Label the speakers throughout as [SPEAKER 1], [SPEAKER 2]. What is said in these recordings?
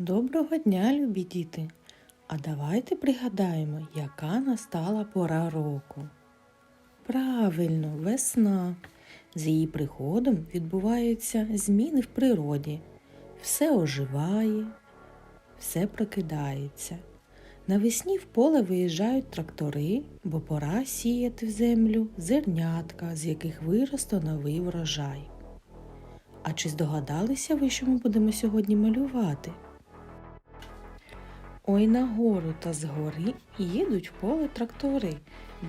[SPEAKER 1] Доброго дня, любі діти! А давайте пригадаємо, яка настала пора року. Правильно, весна. З її приходом відбуваються зміни в природі. Все оживає, все прокидається. Навесні в поле виїжджають трактори, бо пора сіяти в землю зернятка, з яких виросте новий врожай. А чи здогадалися ви, що ми будемо сьогодні малювати? Ой на гору та згори їдуть в поле трактори,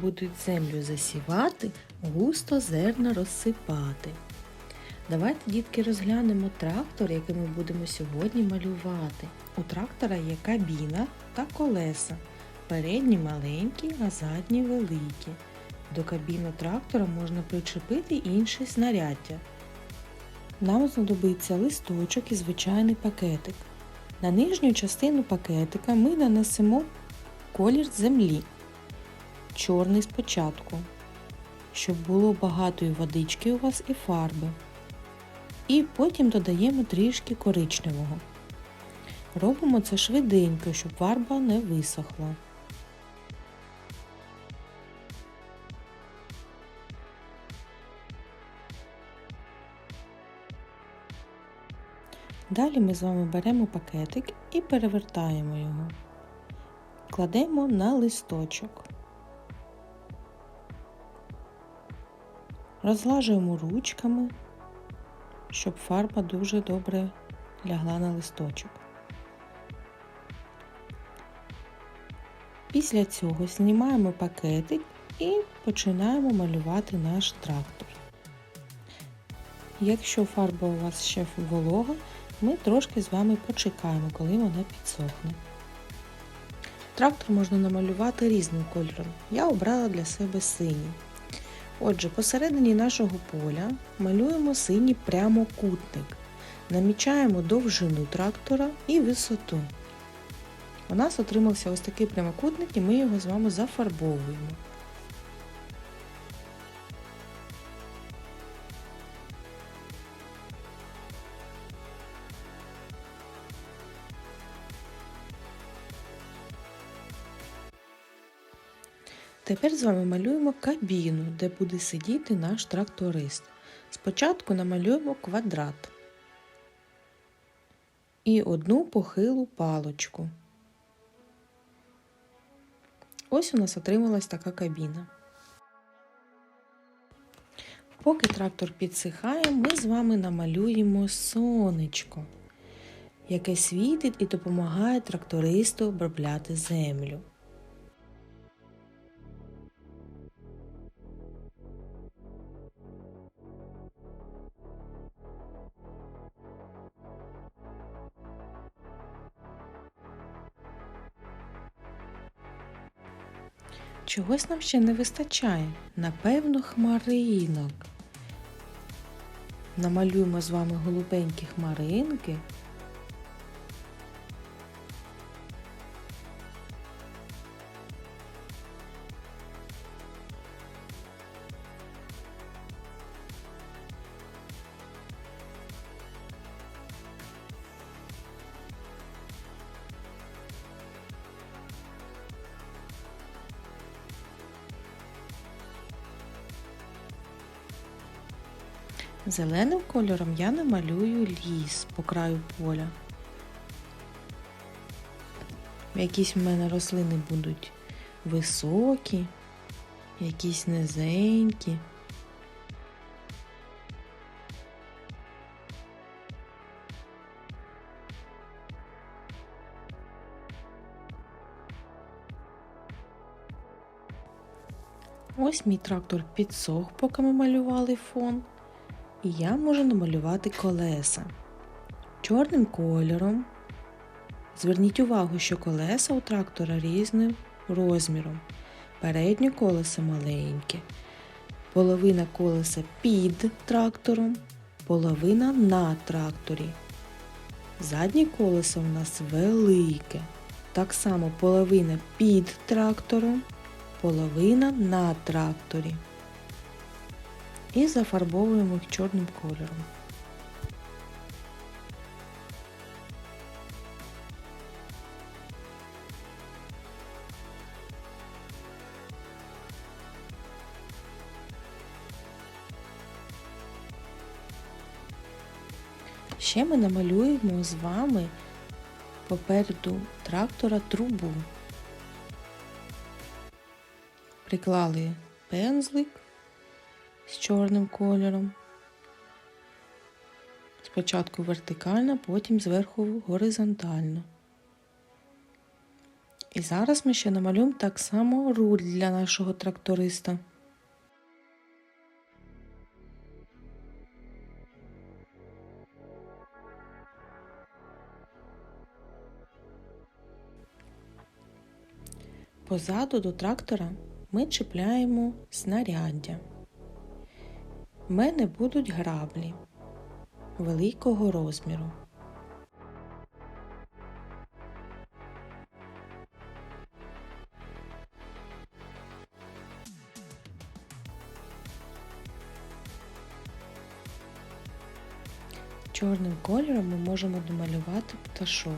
[SPEAKER 1] будуть землю засівати, густо зерна розсипати. Давайте, дітки, розглянемо трактор, який ми будемо сьогодні малювати. У трактора є кабіна та колеса. Передні маленькі, а задні великі. До кабіни трактора можна причепити інше знаряддя. Нам знадобиться листочок і звичайний пакетик. На нижню частину пакетика ми нанесемо колір землі, чорний спочатку, щоб було багато водички у вас і фарби. І потім додаємо трішки коричневого. Робимо це швиденько, щоб фарба не висохла. Далі ми з вами беремо пакетик і перевертаємо його. Кладемо на листочок. Розлажуємо ручками, щоб фарба дуже добре лягла на листочок. Після цього знімаємо пакетик і починаємо малювати наш трактор. Якщо фарба у вас ще волога, ми трошки з вами почекаємо, коли вона підсохне. Трактор можна намалювати різним кольором. Я обрала для себе синій. Отже, посередині нашого поля малюємо синій прямокутник. Намічаємо довжину трактора і висоту. У нас отримався ось такий прямокутник і ми його з вами зафарбовуємо. Тепер з вами малюємо кабіну, де буде сидіти наш тракторист. Спочатку намалюємо квадрат і одну похилу палочку. Ось у нас отрималась така кабіна. Поки трактор підсихає, ми з вами намалюємо сонечко, яке світить і допомагає трактористу обробляти землю. Чогось нам ще не вистачає. Напевно, хмаринок. Намалюємо з вами голубенькі хмаринки. Зеленим кольором я намалюю ліс по краю поля. Якісь в мене рослини будуть високі, якісь низенькі. Ось мій трактор підсох, поки ми малювали фон. І я можу намалювати колеса чорним кольором. Зверніть увагу, що колеса у трактора різним розміром. Переднє колесо маленьке, половина колеса під трактором, половина на тракторі. Заднє колесо у нас велике. Так само половина під трактором, половина на тракторі і зафарбовуємо їх чорним кольором. Ще ми намалюємо з вами попереду трактора трубу. Приклали пензлик з чорним кольором. Спочатку вертикально, потім зверху горизонтально. І зараз ми ще намалюємо так само руль для нашого тракториста. Позаду до трактора ми чіпляємо снаряддя. В мене будуть граблі великого розміру. Чорним кольором ми можемо домалювати пташок.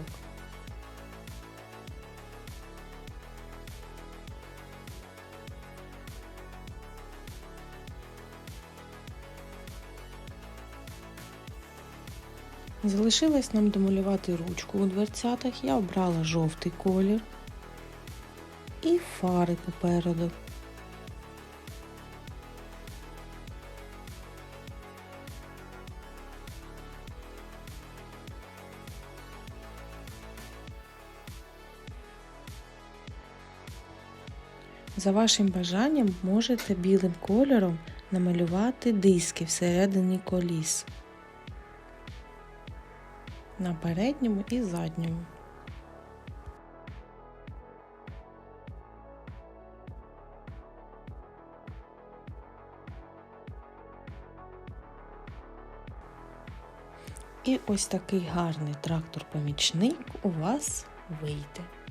[SPEAKER 1] Залишилось нам домалювати ручку у дверцятах. Я обрала жовтий колір і фари попереду. За вашим бажанням можете білим кольором намалювати диски всередині коліс на передньому і задньому. І ось такий гарний трактор-помічник у вас вийде.